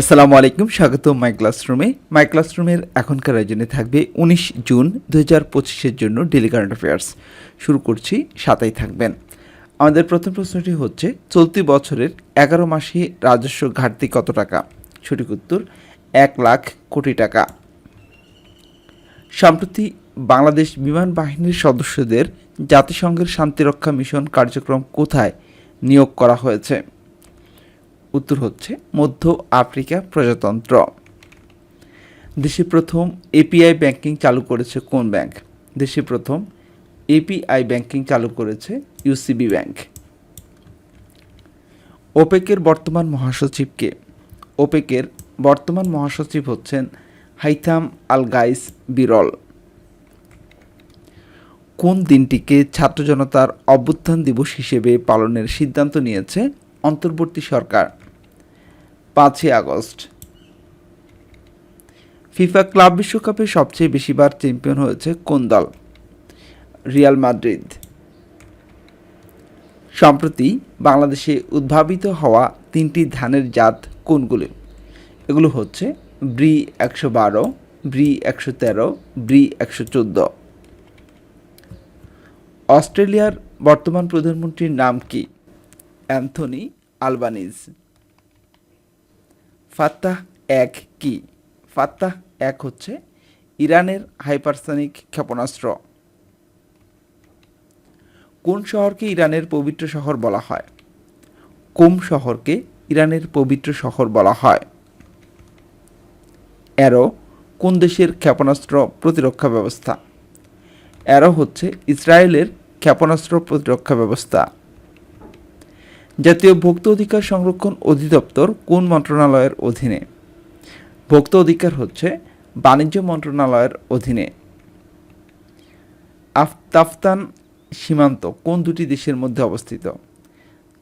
আসসালামু আলাইকুম, স্বাগত মাই ক্লাসরুমে। মাই ক্লাসরুমের এখনকার আয়োজনে থাকবে উনিশ জুন দু হাজার পঁচিশের জন্য ডেলি কারেন্ট অ্যাফেয়ার্স। শুরু করছি সাতাই থাকবেন। আমাদের প্রথম প্রশ্নটি হচ্ছে, চলতি বছরের এগারো মাসে রাজস্ব ঘাটতি কত টাকা? সঠিক উত্তর, এক লাখ কোটি টাকা। সম্প্রতি বাংলাদেশ বিমান বাহিনীর সদস্যদের জাতিসংঘের শান্তিরক্ষা মিশন কার্যক্রম কোথায় নিয়োগ করা হয়েছে? উত্তর হচ্ছে মধ্য আফ্রিকা প্রজাতন্ত্র। দেশে প্রথম এপিআই ব্যাংকিং চালু করেছে কোন ব্যাংক? দেশে প্রথম এপিআই ব্যাংকিং চালু করেছে ইউসিবি ব্যাংক। ওপেকের বর্তমান মহাসচিবকে ওপেকের বর্তমান মহাসচিব হচ্ছেন হাইথাম আল গাইস বিরল। কোন দিনটিকে ছাত্র জনতার অভ্যুত্থান দিবস হিসেবে পালনের সিদ্ধান্ত নিয়েছে অন্তর্বর্তী সরকার? পাঁচই আগস্ট। ফিফা ক্লাব বিশ্বকাপে সবচেয়ে বেশিবার চ্যাম্পিয়ন হয়েছে কোন দল? Real Madrid. সম্প্রতি বাংলাদেশে উদ্ভাবিত হওয়া তিনটি ধানের জাত কোনগুলি? এগুলো হচ্ছে ব্রি একশো বারো, ব্রি একশো তেরো, ব্রি একশো চোদ্দ। অস্ট্রেলিয়ার বর্তমান প্রধানমন্ত্রীর নাম কি? Anthony Albanese. ফাত্তাহ এক কি? ফাত্তাহ এক হচ্ছে ইরানের হাইপারসনিক ক্ষেপণাস্ত্র। কোন শহরকে ইরানের পবিত্র শহর বলা হয়? কোম শহরকে ইরানের পবিত্র শহর বলা হয়? অ্যারো, কোন দেশের ক্ষেপণাস্ত্র প্রতিরক্ষা ব্যবস্থা? অ্যারো হচ্ছে ইসরায়েলের ক্ষেপণাস্ত্র প্রতিরক্ষা ব্যবস্থা। জাতীয় ভোক্তা অধিকার সংরক্ষণ অধিদপ্তর কোন মন্ত্রণালয়ের অধীনে? ভোক্তা অধিকার হচ্ছে বাণিজ্য মন্ত্রণালয়ের অধীনে। আফতাফতান সীমান্ত কোন দুটি দেশের মধ্যে অবস্থিত?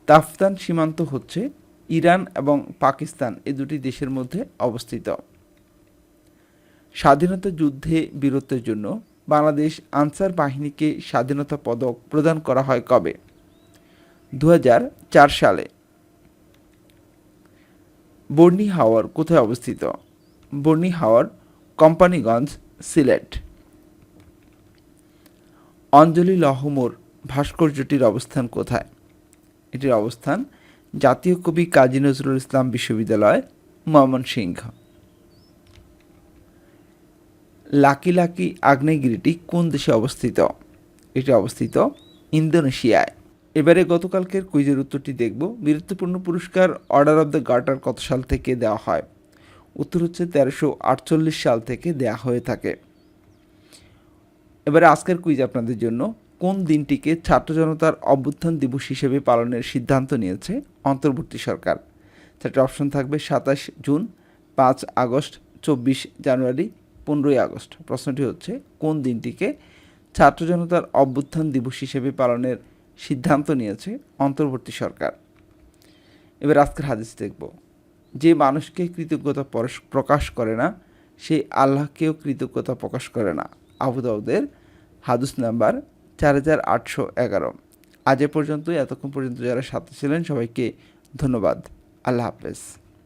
তাফতান সীমান্ত হচ্ছে ইরান এবং পাকিস্তান এই দুটি দেশের মধ্যে অবস্থিত। স্বাধীনতা যুদ্ধে বীরত্বের জন্য বাংলাদেশ আনসার বাহিনীকে স্বাধীনতা পদক প্রদান করা হয় কবে? দু হাজার চার সালে। বর্নি হাওয়ার কোথায় অবস্থিত? বর্নি হাওয়ার কোম্পানিগঞ্জ, সিলেট। অঞ্জলি লহমোর ভাস্কর্যটির অবস্থান কোথায়? এটির অবস্থান জাতীয় কবি কাজী নজরুল ইসলাম বিশ্ববিদ্যালয়, ময়মনসিংহ। লাকি লাকি আগ্নেয়গিরিটি কোন দেশে অবস্থিত? এটি অবস্থিত ইন্দোনেশিয়ায়। এবারে গতকালকের কুইজের উত্তরটি দেখব। বীরত্বপূর্ণ পুরস্কার অর্ডার অব দ্য গার্টার কত সাল থেকে দেওয়া হয়? উত্তর হচ্ছে তেরোশো আটচল্লিশ সাল থেকে দেওয়া হয়ে থাকে। এবারে আজকের কুইজ আপনাদের জন্য। কোন দিনটিকে ছাত্র জনতার অভ্যুত্থান দিবস হিসেবে পালনের সিদ্ধান্ত নিয়েছে অন্তর্বর্তী সরকার? চারটি অপশন থাকবে, সাতাশ জুন, পাঁচ আগস্ট, চব্বিশ জানুয়ারি, পনেরোই আগস্ট। প্রশ্নটি হচ্ছে, কোন দিনটিকে ছাত্র জনতার অভ্যুত্থান দিবস হিসেবে পালনের সিদ্ধান্ত নিয়েছে অন্তর্বর্তী সরকার। এবার আজকের হাদিস দেখব। যে মানুষকে কৃতজ্ঞতা প্রকাশ করে না সেই আল্লাহকেও কৃতজ্ঞতা প্রকাশ করে না। আবুদাউদের হাদুস নাম্বার চার হাজার আটশো এগারো। আজ এ পর্যন্ত এতক্ষণ পর্যন্ত যারা সাথে ছিলেন, সবাইকে ধন্যবাদ। আল্লাহ হাফেজ।